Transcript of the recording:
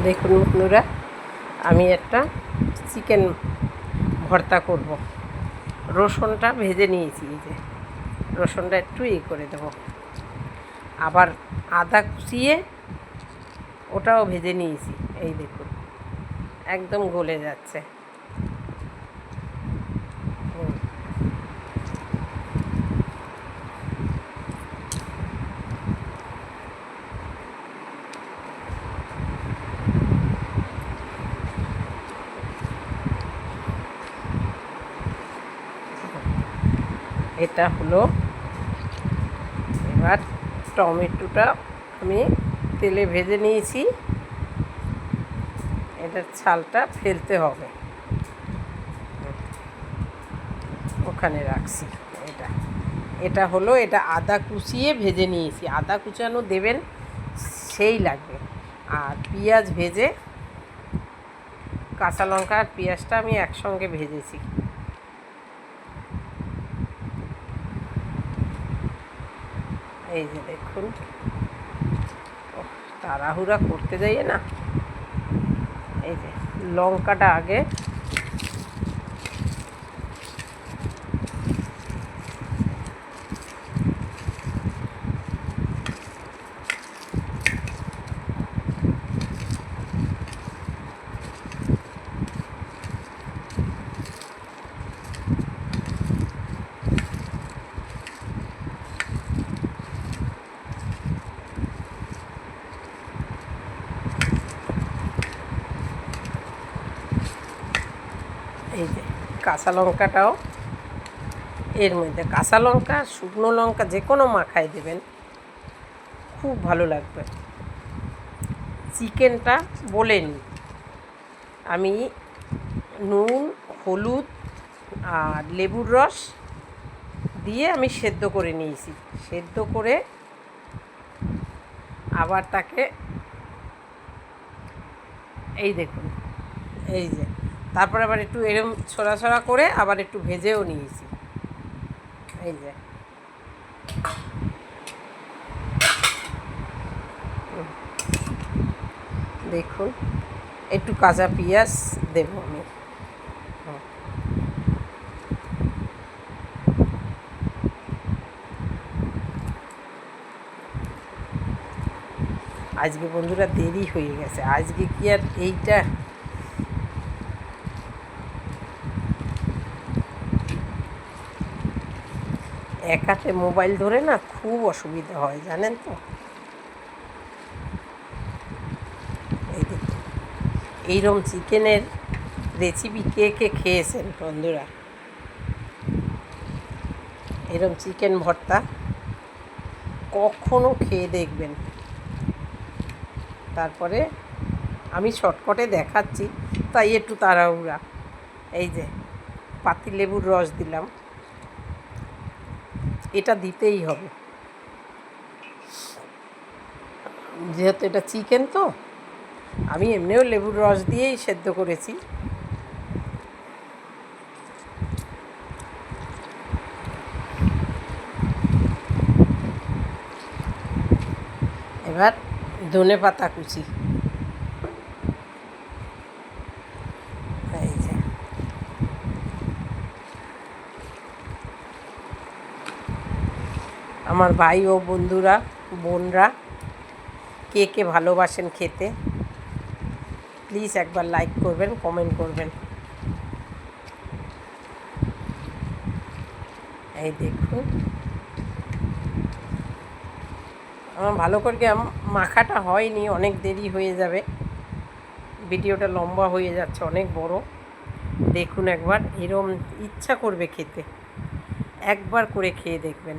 দেখুন বন্ধুরা, আমি একটা চিকেন ভর্তা করব। রসুনটা ভেজে নিয়েছি, এই যে। রসুনটা একটু ই করে দেব। আবার আদা কুচিয়ে ওটাও ভেজে নিয়েছি, এই দেখুন। একদম গলে যাচ্ছে। এটা হলো এবার টমেটোটা আমি তেলে ভেজে নিয়েছি। এটার ছালটা ফেলতে হবে। ওখানে রাখছি এটা। এটা হলো, এটা আদা কুচিয়ে ভেজে নিয়েছি। আদা কুচানো দেবেন, সেই লাগবে। আর পেঁয়াজ ভেজে, কাঁচা লঙ্কা আর পেঁয়াজটা আমি একসঙ্গে ভেজেছি। এই যে দেখুন। তাড়াহুড়া করতে যাইয়ে না। এই যে লঙ্কাটা আগে এই যে কাঁচা লঙ্কাটাও এর মধ্যে। কাঁচা লঙ্কা, শুকনো লঙ্কা যে কোনো মাখায় দেবেন। খুব ভালো লাগবে। চিকেনটা বলে আমি নুন, হলুদ আর লেবুর রস দিয়ে আমি সেদ্ধ করে নিয়েছি। সেদ্ধ করে আবার তাকে এই দেখুন, এই যে তারপর আবার একটু এরম ছড়া ছড়া করে আবার একটু ভেজেও নিয়েছি এই যে। দেখুন, একটু কাঁচা পেঁয়াজ দেবো আমি। আজকে বন্ধুরা দেরি হয়ে গেছে আজকে কি আর এইটা এক হাতে মোবাইল ধরে না খুব অসুবিধা হয়, জানেন তো? এইরকম চিকেনের রেসিপি কে কে খেয়েছেন বন্ধুরা? এরম চিকেন ভর্তা কখনো খেয়ে দেখবেন। তারপরে আমি শর্টকটে দেখাচ্ছি, তাই একটু তাড়াহুড়া। এই যে, পাতিলেবুর রস দিলাম। এটা দিতেই হবে। যেহেতু এটা চিকেন তো, আমি এমনিও লেবুর রস দিয়েই সেদ্ধ করেছি। এবার ধনে পাতা কুচি এই যে আমার ভাই ও বন্ধুরা, বোনরা, কে কে ভালোবাসেন খেতে প্লিজ একবার লাইক করবেন কমেন্ট করবেন। এই দেখুন। আমার ভালো করে মাখাটা হয়নি, অনেক দেরি হয়ে যাবে। ভিডিওটা লম্বা হয়ে যাচ্ছে, অনেক বড়। দেখুন একবার, এরম ইচ্ছা করবে খেতে। একবার করে খেয়ে দেখবেন।